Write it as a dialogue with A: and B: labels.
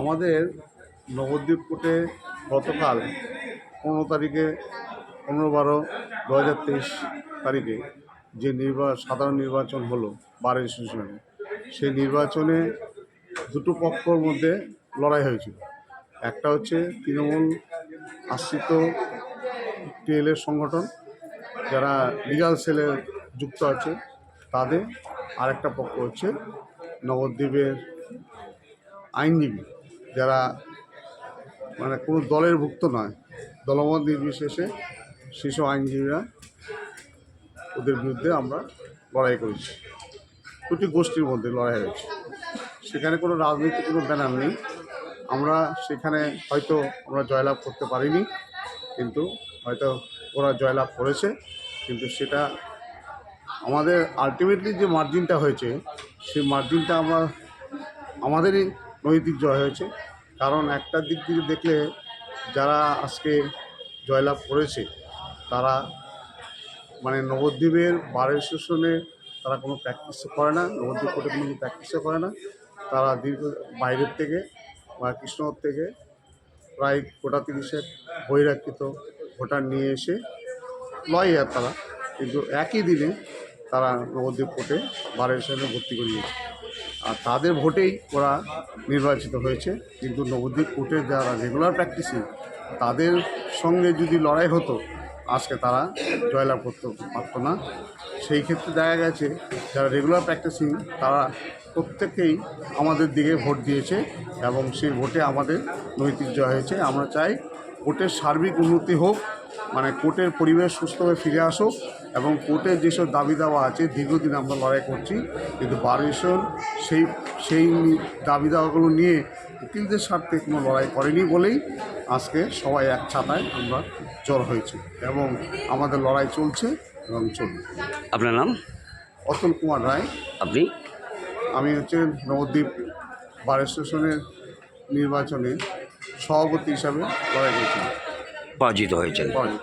A: আমাদের নবদ্বীপ কোর্টে গতকাল পনেরো তারিখে পনেরো বারো দু হাজার তেইশ তারিখে যে নির্বা, সাধারণ নির্বাচন হলো বার অ্যাসোসিয়েশনে সেই নির্বাচনে দুটো পক্ষর মধ্যে লড়াই হয়েছিল। একটা হচ্ছে তৃণমূল আশ্রিত টিএলএর সংগঠন, যারা লিগাল সেলে যুক্ত আছে তাদের, আরেকটা পক্ষ হচ্ছে নবদ্বীপের আইনজীবী। যারা মানে কোনো দলের ভুক্ত নয়, দলমত নির্বিশেষে শিশু আইনজীবীরা ওদের বিরুদ্ধে আমরা লড়াই করেছি। দুটি গোষ্ঠীর মধ্যে লড়াই হয়েছে। সেখানে কোনো রাজনৈতিক কোনো ব্যানার নেই। আমরা সেখানে হয়তো আমরা জয়লাভ করতে পারিনি, কিন্তু হয়তো ওরা জয়লাভ করেছে। কিন্তু সেটা আমাদের আলটিমেটলি যে মার্জিনটা হয়েছে, সেই মার্জিনটা আমরা আমাদেরই নৈতিক জয় হয়েছে। কারণ একটা দিক থেকে দেখলে যারা আজকে জয়লাভ করেছে, তারা মানে নবদ্বীপের বারের অ্যাসোসিয়েশনে তারা কোনো প্র্যাকটিস করে না, নবদ্বীপ কোর্টে কোনো প্র্যাকটিসও করে না। তারা দীর্ঘ বাইরের থেকে বা কৃষ্ণনগর থেকে প্রায় গোটা তিরিশের বহিরাকৃত ভোটার নিয়ে এসে লয়ার তারা। কিন্তু একই দিনে তারা নবদ্বীপ কোর্টে বারের অ্যাসোসিয়েশনে ভর্তি করিয়েছে। আর তাদের ভোটেই ওরা নির্বাচিত হয়েছে। কিন্তু নবদ্বীপ কোর্টের যারা রেগুলার প্র্যাকটিসিং তাদের সঙ্গে যদি লড়াই হতো, আজকে তারা জয়লাভ করতে পারতো না। সেই ক্ষেত্রে দেখা গেছে, যারা রেগুলার প্র্যাকটিসিং তারা প্রত্যেকেই আমাদের দিকে ভোট দিয়েছে এবং সেই ভোটে আমাদের নৈতিক জয় হয়েছে। আমরা চাই ভোটের সার্বিক উন্নতি হোক মানে কোর্টের পরিবেশ সুস্থভাবে ফিরে আসুক এবং কোর্টের যেসব দাবি দাওয়া আছে দীর্ঘদিন আমরা লড়াই করছি কিন্তু বারেশন সেই সেই দাবি দাওয়াগুলো নিয়ে উকিলদের স্বার্থে কোনো লড়াই করেনি বলেই আজকে সবাই এক ছাতায় আমরা জড় হয়েছি এবং আমাদের লড়াই চলছে এবং চলবে।
B: আপনার নাম?
A: অতুল কুমার রায়।
B: আপনি?
A: আমি হচ্ছে নবদ্বীপ বার স্টেশনের নির্বাচনে সভাপতি হিসাবে লড়াই করেছিলাম।
B: পরাজিত হয়েছেন
A: পরাজিত